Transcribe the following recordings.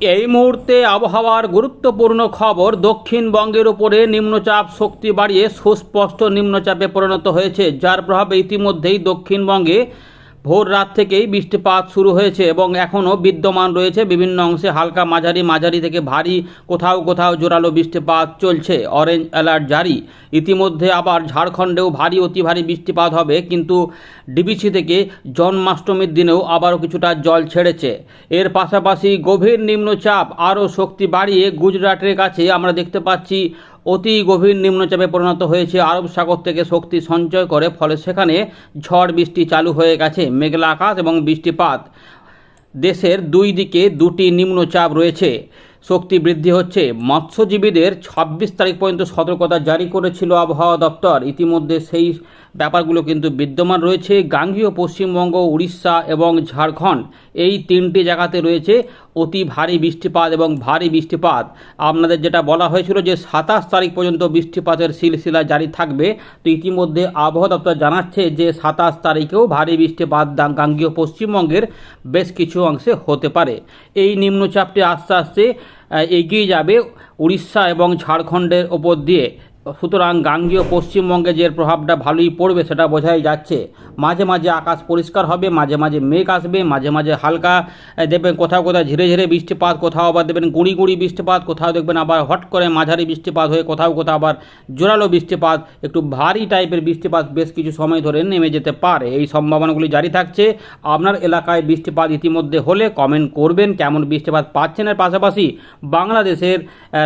এই মুহূর্তে আবহাওয়ার গুরুত্বপূর্ণ খবর দক্ষিণবঙ্গের উপরে নিম্নচাপ শক্তি বাড়িয়ে সুস্পষ্ট নিম্নচাপে পরিণত হয়েছে। যার প্রভাবে ইতিমধ্যেই দক্ষিণবঙ্গে ভোর রাত থেকেই বৃষ্টিপাত শুরু হয়েছে এবং এখনও বিদ্যমান রয়েছে বিভিন্ন অংশে হালকা মাঝারি মাঝারি থেকে ভারী, কোথাও কোথাও জোরালো বৃষ্টিপাত চলছে। অরেঞ্জ অ্যালার্ট জারি। ইতিমধ্যে আবার ঝাড়খণ্ডেও ভারী, অতি ভারী বৃষ্টিপাত হবে। কিন্তু ডিবিসি থেকে জন্মাষ্টমীর দিনেও আবারও কিছুটা জল ছেড়েছে। এর পাশাপাশি গভীর নিম্নচাপ, আরও শক্তি বাড়িয়ে গুজরাটের কাছে আমরা দেখতে পাচ্ছি, অতি গভীর নিম্নচাপে পরিণত হয়েছে আরব সাগর থেকে শক্তি সঞ্চয় করে, ফলে সেখানে ঝড় বৃষ্টি চালু হয়ে গেছে, মেঘলা আকাশ এবং বৃষ্টিপাত। দেশের দুই দিকে দুটি নিম্নচাপ রয়েছে। শক্তি বৃদ্ধি হচ্ছে। মৎস্যজীবীদের ছাব্বিশ তারিখ পর্যন্ত সতর্কতা জারি করেছিল আবহাওয়া দপ্তর। ইতিমধ্যে সেই ব্যাপারগুলো কিন্তু বিদ্যমান রয়েছে। গাঙ্গীয় পশ্চিমবঙ্গ, উড়িষ্যা এবং ঝাড়খণ্ড এই তিনটি জায়গাতে রয়েছে অতি ভারী বৃষ্টিপাত এবং ভারী বৃষ্টিপাত। আপনাদের যেটা বলা হয়েছিল যে সাতাশ তারিখ পর্যন্ত বৃষ্টিপাতের সিলসিলা জারি থাকবে, তো ইতিমধ্যে আবহাওয়া দপ্তর জানাচ্ছে যে সাতাশ তারিখেও ভারী বৃষ্টিপাত গাঙ্গীয় পশ্চিমবঙ্গের বেশ কিছু অংশে হতে পারে। এই নিম্নচাপটি আস্তে আস্তে এগিয়ে যাবে উড়িষ্যা এবং ঝাড়খণ্ডের ওপর দিয়ে। সুতরাং গাঙ্গীয় পশ্চিমবঙ্গে যে প্রভাবটা ভালোই পড়বে সেটা বোঝাই যাচ্ছে। মাঝে মাঝে আকাশ পরিষ্কার হবে, মাঝে মাঝে মেঘ আসবে, মাঝে মাঝে হালকা দেখবেন কোথাও কোথাও ঝিরে ঝিরে বৃষ্টিপাত, কোথাও আবার দেখবেন গুঁড়ি গুঁড়ি বৃষ্টিপাত, কোথাও দেখবেন আবার হট করে মাঝারি বৃষ্টিপাত হয়ে কোথাও কোথাও আবার জোরালো বৃষ্টিপাত, একটু ভারী টাইপের বৃষ্টিপাত বেশ কিছু সময় ধরে নেমে যেতে পারে। এই সম্ভাবনাগুলি জারি থাকছে। আপনার এলাকায় বৃষ্টিপাত ইতিমধ্যে হলে কমেন্ট করবেন, কেমন বৃষ্টিপাত পাচ্ছেন এর পাশাপাশি বাংলাদেশের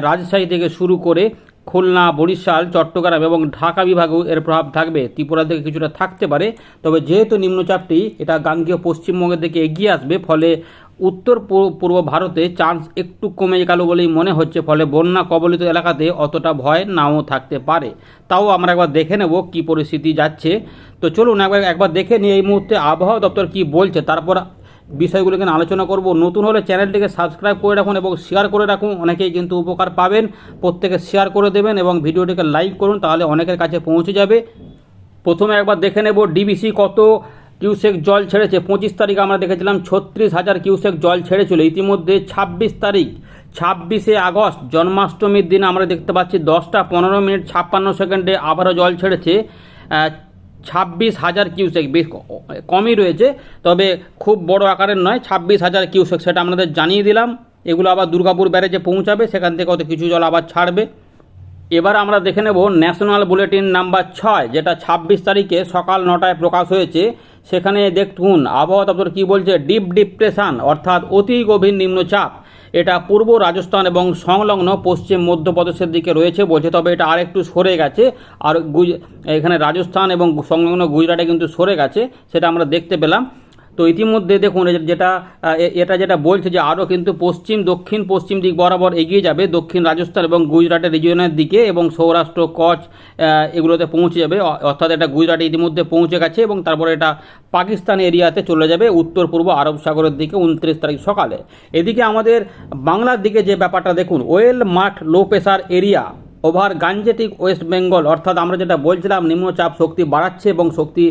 রাজশাহী থেকে শুরু করে খুলনা, বরিশাল, চট্টগ্রাম এবং ঢাকা বিভাগেও এর প্রভাব থাকবে। ত্রিপুরা থেকে কিছুটা থাকতে পারে, তবে যেহেতু নিম্নচাপটি, এটা গাঙ্গীয় পশ্চিমবঙ্গের দিকে এগিয়ে আসবে, ফলে উত্তর পূর্ব ভারতে চান্স একটু কমে গেল বলেই মনে হচ্ছে, ফলে বন্যা কবলিত এলাকাতে অতটা ভয় নাও থাকতে পারে। তাও আমরা একবার দেখে নেব কি পরিস্থিতি যাচ্ছে। তো চলুন একবার একবার দেখে নিই এই মুহূর্তে আবহাওয়া দপ্তর কি বলছে, তারপর বিষয়গুলো এখানে আলোচনা করব। নতুন হলে চ্যানেলটিকে সাবস্ক্রাইব করে রাখুন এবং শেয়ার করে রাখুন। অনেকেই কিন্তু উপকার পাবেন। প্রত্যেকে শেয়ার করে দেবেন এবং ভিডিওটিকে লাইক করুন, তাহলে অনেকের কাছে পৌঁছে যাবে। প্রথমে একবার দেখে নেব ডিবিসি কত কিউসেক জল ছেড়েছে। পঁচিশ তারিখ আমরা দেখেছিলাম, ছত্রিশ হাজার কিউসেক জল ছেড়েছিল। ইতিমধ্যে ছাব্বিশ তারিখ, ছাব্বিশে আগস্ট, জন্মাষ্টমীর দিন আমরা দেখতে পাচ্ছি, দশটা পনেরো মিনিট ছাপ্পান্ন সেকেন্ডে আবারও জল ছেড়েছে। ছাব্বিশ হাজার কিউসেক বেশ কমই রয়েছে। তবে খুব বড় আকারের নয়, ছাব্বিশ হাজার কিউসেক, সেটা আপনাদের জানিয়ে দিলাম। এগুলো আবার দুর্গাপুর ব্যারেজে পৌঁছাবে, সেখান থেকে হয়তো কিছু জল আবার ছাড়বে। এবার আমরা দেখে নেব ন্যাশনাল বুলেটিন নাম্বার ছয়, যেটা ছাব্বিশ তারিখে সকাল নটায় প্রকাশ হয়েছে। সেখানে দেখুন, আবহাওয়া দপ্তর কী বলছে? ডিপ ডিপ্রেশন, অর্থাৎ অতি গভীর নিম্নচাপ। এটা পূর্ব রাজস্থান এবং সংলগ্ন পশ্চিম মধ্যপ্রদেশের দিকে রয়েছে বলছে, তবে এটা আরেকটু সরে গেছে। আর এখানে রাজস্থান এবং সংলগ্ন গুজরাটে কিন্তু সরে গেছে, সেটা আমরা দেখতে পেলাম। তো ইতিমধ্যে দেখুন যেটা এটা যেটা বলছে যে আরও কিন্তু পশ্চিম, দক্ষিণ, পশ্চিম দিক বরাবর এগিয়ে যাবে, দক্ষিণ রাজস্থান এবং গুজরাটের রিজিয়নের দিকে এবং সৌরাষ্ট্র কচ এগুলোতে পৌঁছে যাবে। অর্থাৎ এটা গুজরাটে ইতিমধ্যে পৌঁছে গেছে এবং তারপরে এটা পাকিস্তান এরিয়াতে চলে যাবে, উত্তর, পূর্ব আরব সাগরের দিকে উনত্রিশ তারিখ সকালে। এদিকে আমাদের বাংলার দিকে যে ব্যাপারটা দেখুন, well marked low pressure area. Over Gangetic West Bengal, অর্থাৎ আমরা যেটা বলছিলাম, নিম্নচাপ শক্তি বাড়াচ্ছে এবং শক্তি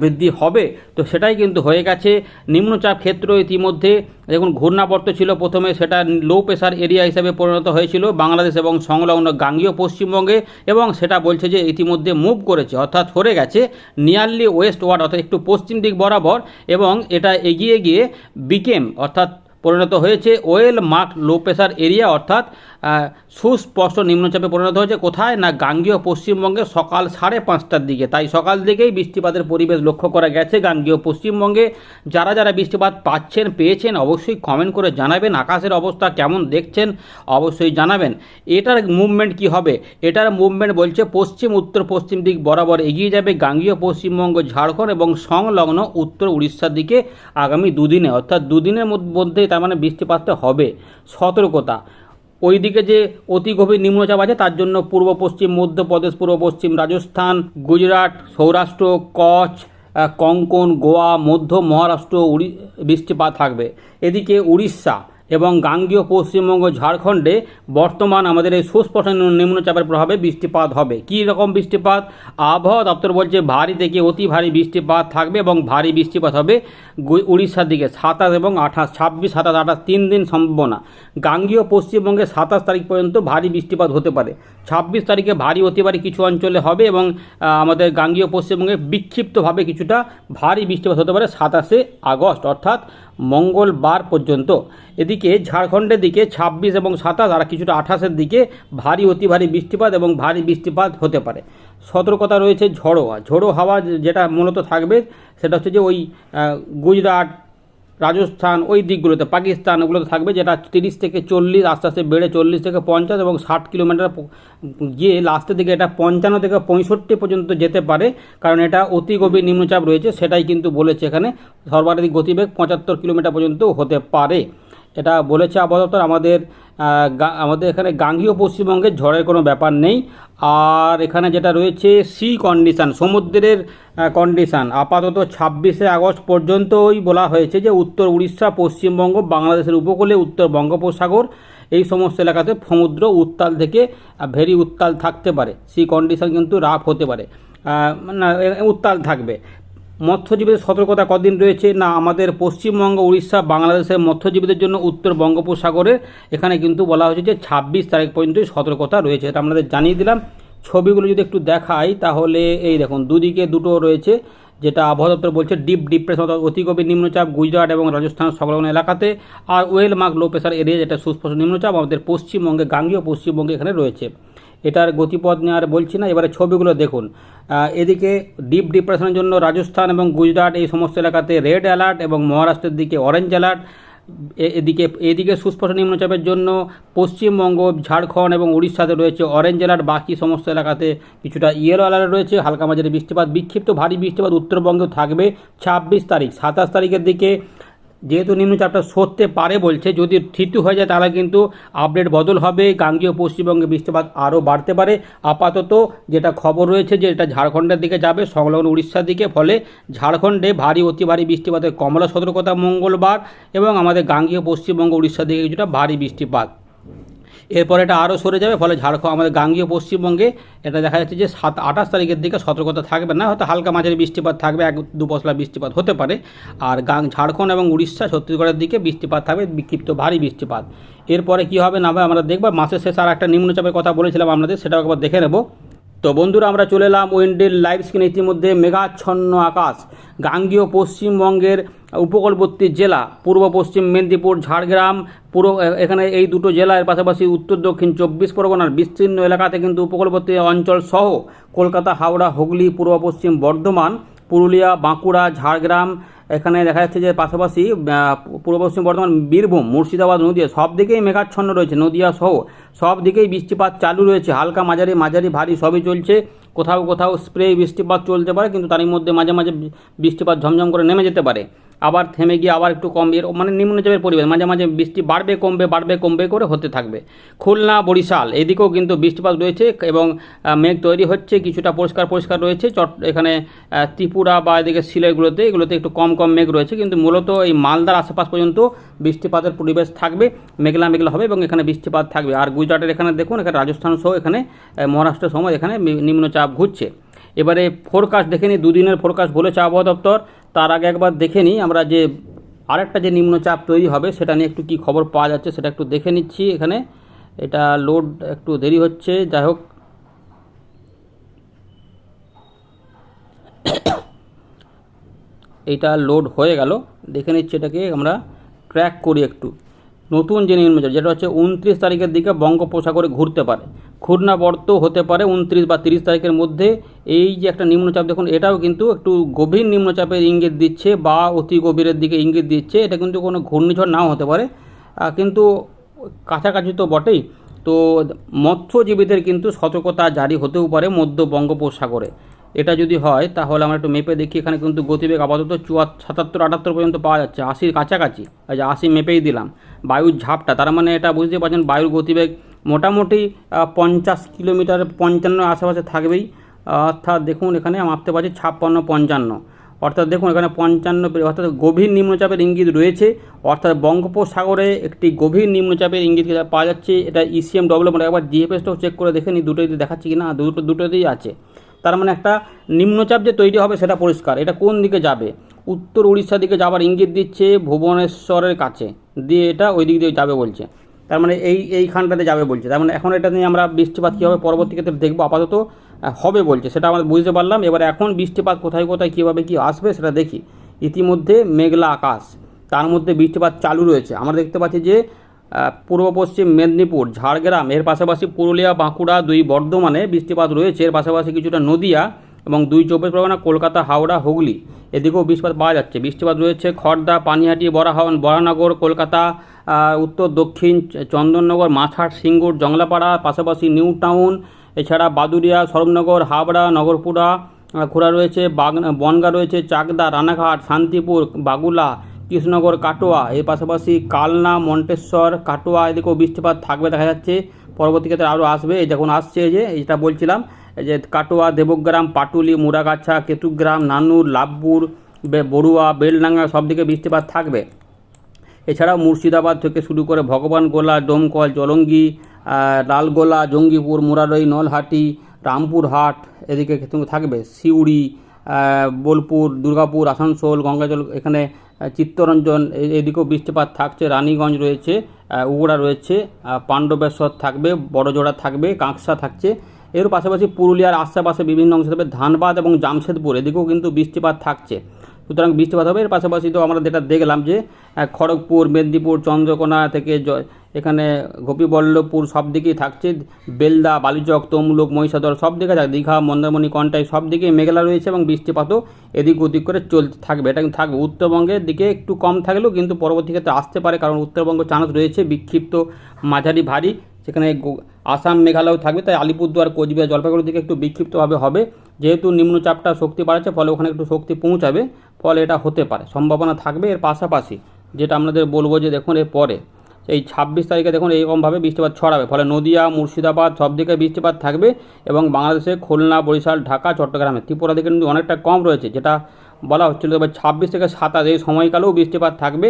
বৃদ্ধি হবে, তো সেটাই কিন্তু হয়ে গেছে। নিম্নচাপ ক্ষেত্র ইতিমধ্যে, দেখুন, ঘূর্ণাবর্ত ছিল প্রথমে, সেটা লো প্রেশার এরিয়া হিসেবে পরিণত হয়েছিল, বাংলাদেশ এবং সংলগ্ন গাঙ্গীয় পশ্চিমবঙ্গে, এবং সেটা বলছে যে ইতিমধ্যে মুভ করেছে, অর্থাৎ সরে গেছে নিয়ারলি ওয়েস্ট ওয়ার্ড অর্থাৎ একটু পশ্চিম দিক বরাবর, এবং এটা এগিয়ে গিয়ে বিকেম, অর্থাৎ পরিণত হয়েছে। Well mark low pressure area অর্থাৎ সুস্পষ্ট নিম্নচাপে পরিণত হয়েছে। কোথায়? না গাঙ্গীয় পশ্চিমবঙ্গে সকাল সাড়ে পাঁচটার দিকে। তাই সকাল দিকেই বৃষ্টিপাতের পরিবেশ লক্ষ্য করা গেছে গাঙ্গীয় পশ্চিমবঙ্গে। যারা যারা বৃষ্টিপাত পাচ্ছেন, পেয়েছেন, অবশ্যই কমেন্ট করে জানাবেন। আকাশের অবস্থা কেমন দেখছেন, অবশ্যই জানাবেন। এটার মুভমেন্ট কি হবে? এটার মুভমেন্ট বলছে পশ্চিম, উত্তর, পশ্চিম দিক বরাবর এগিয়ে যাবে গাঙ্গীয় পশ্চিমবঙ্গ, ঝাড়খণ্ড এবং সংলগ্ন উত্তর উড়িষ্যার দিকে আগামী দুদিনে। অর্থাৎ দুদিনের মধ্য- মধ্যে তার মানে বৃষ্টিপাতটা হবে। সতর্কতা। ওইদিকে যে অতি গভীর নিম্নচাপ আছে, তার জন্য পূর্ব পশ্চিম, মধ্যপ্রদেশ, পূর্ব পশ্চিম, রাজস্থান, গুজরাট, সৌরাষ্ট্র, কচ্ছ কঙ্কন, গোয়া, মধ্য মহারাষ্ট্র বৃষ্টিপাত থাকবে। এদিকে উড়িষ্যা এবং গাঙ্গীয় পশ্চিমবঙ্গ ঝাড়খণ্ডে বর্তমান আমাদের এই সুস্পষ্ট নিম্নচাপের প্রভাবে বৃষ্টিপাত হবে। কী রকম বৃষ্টিপাত? আবহাওয়া দপ্তর বলছে ভারী থেকে অতি ভারী বৃষ্টিপাত থাকবে এবং ভারী বৃষ্টিপাত হবে উড়িষ্যার দিকে। সাতাশ এবং আঠাশ, ছাব্বিশ, সাতাশ, আঠাশ, তিন দিন সম্ভাবনা। গাঙ্গীয় পশ্চিমবঙ্গে সাতাশ তারিখ পর্যন্ত ভারী বৃষ্টিপাত হতে পারে। ছাব্বিশ তারিখে ভারী ভারী কিছু অঞ্চলে হবে এবং আমাদের গাঙ্গীয় পশ্চিমবঙ্গে বিক্ষিপ্তভাবে কিছুটা ভারী বৃষ্টিপাত হতে পারে সাতাশে আগস্ট, অর্থাৎ মঙ্গলবার পর্যন্ত। এদিকে ঝাড়খণ্ডের দিকে ছাব্বিশ এবং সাতাশ আর কিছুটা আঠাশের দিকে ভারী অতি ভারী বৃষ্টিপাত এবং ভারী বৃষ্টিপাত হতে পারে। সতর্কতা রয়েছে ঝোড়ো ঝড়ো হাওয়া যেটা মূলত থাকবে সেটা হচ্ছে যে ওই গুজরাট রাজস্থান, ওই দিকগুলোতে, পাকিস্তান, ওগুলোতে থাকবে যেটা তিরিশ থেকে চল্লিশ, আস্তে আস্তে বেড়ে চল্লিশ থেকে পঞ্চাশ এবং ষাট কিলোমিটার গিয়ে লাস্টের দিকে এটা পঞ্চান্ন থেকে পঁয়ষট্টি পর্যন্ত যেতে পারে, কারণ এটা অতি গভীর নিম্নচাপ রয়েছে, সেটাই কিন্তু বলেছে এখানে সর্বাধিক গতিবেগ পঁচাত্তর কিলোমিটার পর্যন্ত হতে পারে। এটা বলেছে দপ্তর, আমাদের আমাদের এখানে গাঙ্গীয় পশ্চিমবঙ্গের ঝড়ের কোনো ব্যাপার নেই। আর এখানে যেটা রয়েছে সি কন্ডিশন সমুদ্রের কন্ডিশান আপাতত ছাব্বিশে আগস্ট পর্যন্তই বলা হয়েছে যে উত্তর উড়িষ্যা, পশ্চিমবঙ্গ, বাংলাদেশের উপকূলে উত্তর বঙ্গোপসাগর, এই সমস্ত এলাকাতে সমুদ্র উত্তাল থেকে ভেরি উত্তাল থাকতে পারে। সি কন্ডিশন কিন্তু রাফ হতে পারে। না উত্তাল থাকবে। মৎস্যজীবীদের সতর্কতা কদিন রয়েছে? না, আমাদের পশ্চিমবঙ্গ, উড়িষ্যা, বাংলাদেশের মৎস্যজীবীদের জন্য উত্তর বঙ্গোপসাগরে এখানে কিন্তু বলা হয়েছে যে ছাব্বিশ তারিখ পর্যন্তই সতর্কতা রয়েছে। এটা আপনাদের জানিয়ে দিলাম। ছবিগুলো যদি একটু দেখাই, তাহলে এই দেখুন, দুদিকে দুটো রয়েছে। যেটা আবহাওয়া দপ্তর বলছে, ডিপ ডিপ্রেশন অর্থাৎ অতি গভীর নিম্নচাপ গুজরাট এবং রাজস্থান সংলগ্ন এলাকাতে। আর well mark low pressure area যেটা সুস্পষ্ট নিম্নচাপ, আমাদের পশ্চিমবঙ্গে, গাঙ্গীয় পশ্চিমবঙ্গে এখানে রয়েছে। এটার গতিপথ নিয়ে আর বলছি না, এবারে ছবিগুলো দেখুন। এদিকে ডিপ ডিপ্রেশনের জন্য রাজস্থান এবং গুজরাট এই সমস্ত এলাকাতে রেড অ্যালার্ট এবং মহারাষ্ট্রের দিকে অরেঞ্জ অ্যালার্ট। এদিকে এদিকে সুস্পষ্ট নিম্নচাপের জন্য পশ্চিমবঙ্গ, ঝাড়খণ্ড এবং উড়িষ্যাতে রয়েছে অরেঞ্জ অ্যালার্ট বাকি সমস্ত এলাকাতে কিছুটা ইয়েলো অ্যালার্ট রয়েছে। হালকা মাঝারি বৃষ্টিপাত, বিক্ষিপ্ত ভারী বৃষ্টিপাত উত্তরবঙ্গেও থাকবে। ছাব্বিশ তারিখ, সাতাশ তারিখের দিকে যেহেতু নিম্নচাপটা সরতে পারে বলছে, যদি থিতু হয়ে যায় তাহলে কিন্তু আপডেট বদল হবে, গাঙ্গীয় পশ্চিমবঙ্গে বৃষ্টিপাত আরও বাড়তে পারে। আপাতত যেটা খবর রয়েছে যে এটা ঝাড়খণ্ডের দিকে যাবে, সংলগ্ন উড়িষ্যার দিকে, ফলে ঝাড়খণ্ডে ভারী, অতি ভারী বৃষ্টিপাতের কমলা সতর্কতা মঙ্গলবার এবং আমাদের গাঙ্গীয় পশ্চিমবঙ্গ, উড়িষ্যার দিকে কিছুটা ভারী বৃষ্টিপাত। এরপর এটা আরও সরে যাবে, ফলে ঝাড়খণ্ড আমাদের গাঙ্গীয় পশ্চিমবঙ্গে এটা দেখা যাচ্ছে যে সাত, আঠাশ তারিখের দিকে সতর্কতা থাকবে না, হয়তো হালকা মাঝের বৃষ্টিপাত থাকবে, এক, দু পশলা বৃষ্টিপাত হতে পারে। আর গাং, ঝাড়খণ্ড এবং উড়িষ্যা, ছত্তিশগড়ের দিকে বৃষ্টিপাত থাকবে, বিক্ষিপ্ত ভারী বৃষ্টিপাত। এরপরে কী হবে না হবে আমরা দেখব, মাসের শেষে আর একটা নিম্নচাপের কথা বলেছিলাম আপনাদের, সেটাও একবার দেখে নেব। তো বন্ধুরা, আমরা চলে এলাম উইন্ডেল লাইভ স্ক্রিন ইতিমধ্যে মেঘাচ্ছন্ন আকাশ, গাঙ্গীয় পশ্চিমবঙ্গের উপকূলবর্তী জেলা, পূর্ব পশ্চিম মেদিনীপুর, ঝাড়গ্রাম পুরো এখানে এই দুটো জেলার পাশাপাশি উত্তর, দক্ষিণ, চব্বিশ পরগনার বিস্তীর্ণ এলাকাতে কিন্তু উপকূলবর্তী অঞ্চল সহ কলকাতা, হাওড়া, হুগলি, পূর্ব পশ্চিম বর্ধমান, পুরুলিয়া, বাঁকুড়া, ঝাড়গ্রাম এখানে দেখা যাচ্ছে যে পাশাপাশি পূর্ব পশ্চিম বর্ধমান, বীরভূম, মুর্শিদাবাদ, নদীয়া, সব দিকেই মেঘাচ্ছন্ন রয়েছে, নদীয়া সহ সব দিকেই বৃষ্টিপাত চালু রয়েছে, হালকা মাঝারি মাঝারি, ভারী সবই চলছে। কোথাও কোথাও স্প্রে বৃষ্টিপাত চলতে পারে, কিন্তু তারই মধ্যে মাঝে মাঝে বৃষ্টিপাত ঝমঝম করে নেমে যেতে পারে। আবার থেমে গিয়ে আবার একটু কম এর মানে নিম্নচাপের পরিবেশ, মাঝে মাঝে বৃষ্টি বাড়বে, কমবে বাড়বে, কমবে করে হতে থাকবে। খুলনা, বরিশাল, এদিকেও কিন্তু বৃষ্টিপাত রয়েছে এবং মেঘ তৈরি হচ্ছে, কিছুটা পরিষ্কার পরিষ্কার রয়েছে, চট এখানে ত্রিপুরা বা এদিকে সিলেটগুলোতে এগুলোতে একটু কম কম মেঘ রয়েছে, কিন্তু মূলত এই মালদার আশেপাশ পর্যন্ত বৃষ্টিপাতের পরিবেশ থাকবে, মেঘলা মেঘলা হবে এবং এখানে বৃষ্টিপাত থাকবে। আর গুজরাটের এখানে দেখুন, এখানে রাজস্থান সহ এখানে মহারাষ্ট্র সময় এখানে নিম্নচাপ ঘুরছে। এবারে ফোরকাস্ট দেখে নিই, দুদিনের ফোরকাস্ট বলেছে আবহাওয়া দপ্তর। তার আগে একবার দেখে নিই, আমরা যে আরেকটা যে নিম্নচাপ তৈরি হবে সেটা নিয়ে একটু কি খবর পাওয়া যাচ্ছে সেটা একটু দেখে নিচ্ছি এখানে। এটা লোড একটু দেরি হচ্ছে, যাই হোক। এইটা লোড হয়ে গেল। দেখে নিচ্ছি এটাকে, আমরা ট্র্যাক করি একটু। নতুন যে নিম্নচাপ, যেটা হচ্ছে উনত্রিশ তারিখের দিকে বঙ্গোপসাগরে ঘুরতে পারে। ঘূর্ণাবর্ত হতে পারে উনত্রিশ বা তিরিশ তারিখের মধ্যে। এই যে একটা নিম্নচাপ, দেখুন, এটাও কিন্তু একটু গভীর নিম্নচাপের ইঙ্গিত দিচ্ছে বা অতি গভীরের দিকে ইঙ্গিত দিচ্ছে। এটা কিন্তু কোনো ঘূর্ণিঝড় নাও হতে পারে। কিন্তু কাছাকাছি তো বটেই। তো মৎস্যজীবীদের কিন্তু সতর্কতা জারি হতেও পারে মধ্য বঙ্গোপসাগরে। এটা যদি হয়, তাহলে আমরা একটু মেপে দেখি। এখানে কিন্তু গতিবেগ আপাতত চুয়াত্তর সাতাত্তর, আটাত্তর পর্যন্ত পাওয়া যাচ্ছে। আশির কাছাকাছি যে আশি মেপেই দিলাম। বায়ুর ঝাপটা, তার মানে এটা বুঝতে পারছেন, বায়ুর গতিবেগ মোটামুটি পঞ্চাশ কিলোমিটার, পঞ্চান্ন আশেপাশে থাকবেই। অর্থাৎ দেখুন, এখানে মাপতে পারছি ছাপ্পান্ন, পঞ্চান্ন। অর্থাৎ দেখুন, এখানে পঞ্চান্ন অর্থাৎ গভীর নিম্নচাপের ইঙ্গিত রয়েছে। অর্থাৎ বঙ্গোপসাগরে একটি গভীর নিম্নচাপের ইঙ্গিত পাওয়া যাচ্ছে। এটা E ইসিএম ডব্লিউ একবার জিএফএসটাও চেক করে দেখে নি, দুটোই দেখাচ্ছি কি না দুটো দুটোতেই আছে। তার মানে একটা নিম্নচাপ যে তৈরি হবে সেটা পরিষ্কার। এটা কোন দিকে যাবে? উত্তর উড়িষ্যার দিকে যাবার ইঙ্গিত দিচ্ছে ভুবনেশ্বরের কাছে। দিয়ে এটা ওই দিক দিয়ে যাবে বলছে। তার মানে এই, এইখানটাতে যাবে বলছে। তার মানে এখন এটা নিয়ে আমরা বৃষ্টিপাত কী হবে পরবর্তী ক্ষেত্রে দেখব? আপাতত হবে বলছে। সেটা আমরা বুঝতে পারলাম। এবার এখন বৃষ্টিপাত কোথায় কোথায়, কীভাবে কী আসবে সেটা দেখি। ইতিমধ্যে মেঘলা আকাশ। তার মধ্যে বৃষ্টিপাত চালু রয়েছে। আমরা দেখতে পাচ্ছি যে পূর্ব পশ্চিম মেদিনীপুর, ঝাড়গ্রাম, এর পাশাপাশি পুরুলিয়া, বাঁকুড়া দুই বর্ধমানে বৃষ্টিপাত রয়েছে। এর পাশাপাশি কিছুটা নদিয়া এবং দুই চব্বিশ পরগনা, কলকাতা, হাওড়া, হুগলি। এদিকেও বৃষ্টিপাত পাওয়া যাচ্ছে। বৃষ্টিপাত রয়েছে খড়দা পানিহাটি, বরাহন, বরানগর, কলকাতা উত্তর, দক্ষিণ, চন্দননগর, মাছহাট, সিঙ্গুর, জংলাপাড়া, পাশাপাশি নিউ টাউন, এছাড়া বাদুরিয়া সরবনগর হাবড়া নগরপুরা খোড়া রয়েছে বনগা রয়েছে, চাকদা, রানাঘাট, শান্তিপুর, বাগুলা, কৃষ্ণনগর, কাটোয়া, এর পাশাপাশি কালনা, মন্টেশ্বর, কাটোয়া, এদিকেও বৃষ্টিপাত থাকবে, দেখা যাচ্ছে। পরবর্তী ক্ষেত্রে আরও আসবে। এই যখন আসছে যে এটা বলছিলাম। যে কাটোয়া, দেবগ্রাম, পাটুলি মুরাগাছা কেতুগ্রাম, নানুর লাভপুর বড়ুয়া, বেলডাঙ্গা সব দিকে বৃষ্টিপাত থাকবে। এছাড়াও মুর্শিদাবাদ থেকে শুরু করে ভগবানগোলা, ডোমকল, জলঙ্গি লালগোলা, জঙ্গিপুর, মুরারই, নলহাটি, রামপুরহাট এদিকে থাকবে। সিউড়ি বোলপুর, দুর্গাপুর, আসানসোল, গঙ্গাজল এখানে চিত্তরঞ্জন এদিকেও বৃষ্টিপাত থাকছে। রানীগঞ্জ রয়েছে উগড়া রয়েছে পাণ্ডবেশ্বর থাকবে, বড়জোড়া থাকবে, কাঁকসা থাকছে। এর পাশাপাশি পুরুলিয়ার আশেপাশে বিভিন্ন অংশে ধানবাদ এবং জামশেদপুর। এদিকেও কিন্তু বৃষ্টিপাত থাকছে। সুতরাং বৃষ্টিপাত হবে। এর পাশাপাশি তো আমরা যেটা দেখলাম যে খড়গপুর, মেদিনীপুর, চন্দ্রকোনা থেকে এখানে গোপীবল্লভপুর সব দিকেই থাকছে। বেলদা, বালিচক, তমলুক, মহিষাদল সব দিকে থাকবে দীঘা, মন্দারমণি, কন্টাই সব দিকে মেঘলা রয়েছে এবং বৃষ্টিপাতও এদিক ওদিক করে চলতে থাকবে। এটা কিন্তু থাকবে। উত্তরবঙ্গের দিকে একটু কম থাকলেও কিন্তু পরবর্তী ক্ষেত্রে আসতে পারে, কারণ উত্তরবঙ্গ চান্স রয়েছে। বিক্ষিপ্ত মাঝারি ভারী। সেখানে আসাম, মেঘালয় থাকবে, তাই আলিপুরদুয়ার, কোচবিহার জলপাইগুড়ির দিকে একটু বিক্ষিপ্তভাবে হবে। যেহেতু নিম্নচাপটা শক্তি বাড়াচ্ছে, ফলে ওখানে একটু শক্তি পৌঁছাবে, ফলে এটা হতে পারে, সম্ভাবনা থাকবে। এর পাশাপাশি যেটা আপনাদের বলব যে দেখুন, এর পরে এই ছাব্বিশ তারিখে দেখুন, এইরকমভাবে বৃষ্টিপাত ছড়াবে, ফলে নদিয়া, মুর্শিদাবাদ সব দিকে বৃষ্টিপাত থাকবে এবং বাংলাদেশে খুলনা, বরিশাল, ঢাকা, চট্টগ্রামে ত্রিপুরা দিকে কিন্তু অনেকটা কম রয়েছে, যেটা বলা হচ্ছিল তবে ছাব্বিশ থেকে সাতাশ এই সময়কালেও বৃষ্টিপাত থাকবে।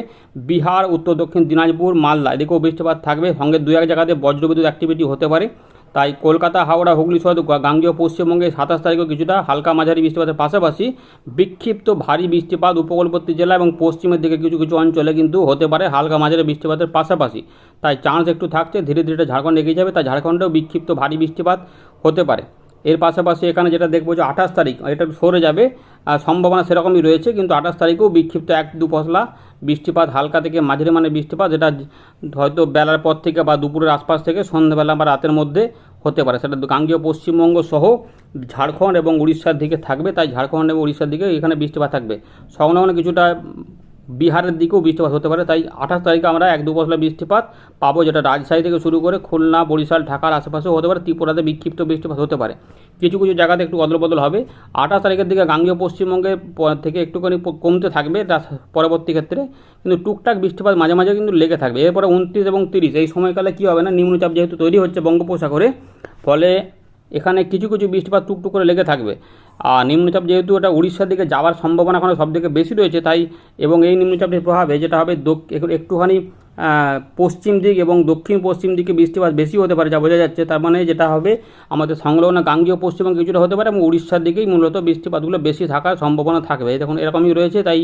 বিহার, উত্তর, দক্ষিণ, দিনাজপুর, মালদা এদিকেও বৃষ্টিপাত থাকবে। সঙ্গে দু এক জায়গাতে বজ্রবিদ্যুৎ অ্যাক্টিভিটি হতে পারে। তাই কলকাতা, হাওড়া, হুগলি সহ গাঙ্গেয় পশ্চিমবঙ্গে সাতাশ তারিখেও কিছুটা হালকা মাঝারি বৃষ্টিপাতের পাশাপাশি বিক্ষিপ্ত ভারী বৃষ্টিপাত উপকূলবর্তী জেলা এবং পশ্চিমের দিকে কিছু কিছু অঞ্চলে কিন্তু হতে পারে হালকা মাঝারি বৃষ্টিপাতের পাশাপাশি। তাই চান্স একটু থাকছে, ধীরে ধীরে ঝাড়খণ্ড এগিয়ে যাবে। তাই ঝাড়খণ্ডেও বিক্ষিপ্ত ভারী বৃষ্টিপাত হতে পারে। এর পাশাপাশি এখানে যেটা দেখব যে আঠাশ তারিখ এটা সরে যাবে, আর সম্ভাবনা সেরকমই রয়েছে, কিন্তু আঠাশ তারিখেও বিক্ষিপ্ত এক দু পশলা বৃষ্টিপাত হালকা থেকে মাঝারি মানে বৃষ্টিপাত, যেটা হয়তো বেলার পর থেকে বা দুপুরের আশপাশ থেকে সন্ধ্যাবেলা বা রাতের মধ্যে হতে পারে। সেটা গাঙ্গীয় পশ্চিমবঙ্গ সহ ঝাড়খণ্ড এবং উড়িষ্যার দিকে থাকবে, তাই ঝাড়খণ্ড এবং উড়িষ্যার দিকে এখানে বৃষ্টিপাত থাকবে। সংলগ্ন কিছুটা বিহারের দিকেও বৃষ্টিপাত হতে পারে। তাই আঠাশ তারিখে আমরা এক দু পশলা বৃষ্টিপাত পাবো, যেটা রাজশাহী থেকে শুরু করে খুলনা, বরিশাল, ঢাকার আশেপাশেও হতে পারে। ত্রিপুরাতে বিক্ষিপ্ত বৃষ্টিপাত হতে পারে। কিছু কিছু জায়গাতে একটু অদল বদল হবে। আঠাশ তারিখের দিকে গাঙ্গীয় পশ্চিমবঙ্গে থেকে একটুখানি কমতে থাকবে, তার পরবর্তী ক্ষেত্রে। কিন্তু টুকটাক বৃষ্টিপাত মাঝে মাঝে কিন্তু লেগে থাকবে। এরপরে উনত্রিশ এবং তিরিশ, এই সময়কালে কী হবে না? নিম্নচাপ যেহেতু তৈরি হচ্ছে বঙ্গোপসাগরে, ফলে এখানে কিছু কিছু বৃষ্টিপাত টুকটুক করে লেগে থাকবে। নিম্নচাপ যেহেতু এটা উড়িষ্যার দিকে যাওয়ার সম্ভাবনা এখন সব থেকে বেশি রয়েছে, তাই এবং এই নিম্নচাপের প্রভাবে যেটা হবে একটুখানি পশ্চিম দিক এবং দক্ষিণ পশ্চিম দিকে বৃষ্টিপাত বেশি হতে পারে, যা বোঝা যাচ্ছে। তার মানে যেটা হবে, আমাদের সংলগ্ন গাঙ্গীয় পশ্চিমবঙ্গে কিছুটা হতে পারে এবং উড়িষ্যার দিকেই মূলত বৃষ্টিপাতগুলো বেশি থাকার সম্ভাবনা থাকবে। দেখুন, এরকমই রয়েছে, তাই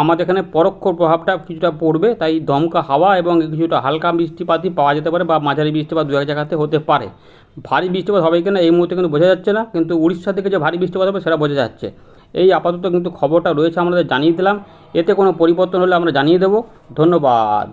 আমাদের এখানে পরোক্ষ প্রভাবটা কিছুটা পড়বে, তাই দমকা হাওয়া এবং কিছুটা হালকা বৃষ্টিপাতই পাওয়া যেতে পারে বা মাঝারি বৃষ্টিপাত দু এক জায়গাতে হতে পারে। ভারী বৃষ্টিপাত হবে কিনা এই মুহূর্তে কিন্তু বোঝা যাচ্ছে না, কিন্তু উড়িষ্যা থেকে যে ভারী বৃষ্টিপাত হবে সেটা বোঝা যাচ্ছে। এই আপাতত কিন্তু খবরটা রয়েছে আমাদের জানিয়ে দিলাম। এতে কোনো পরিবর্তন হলে আমরা জানিয়ে দেবো। ধন্যবাদ।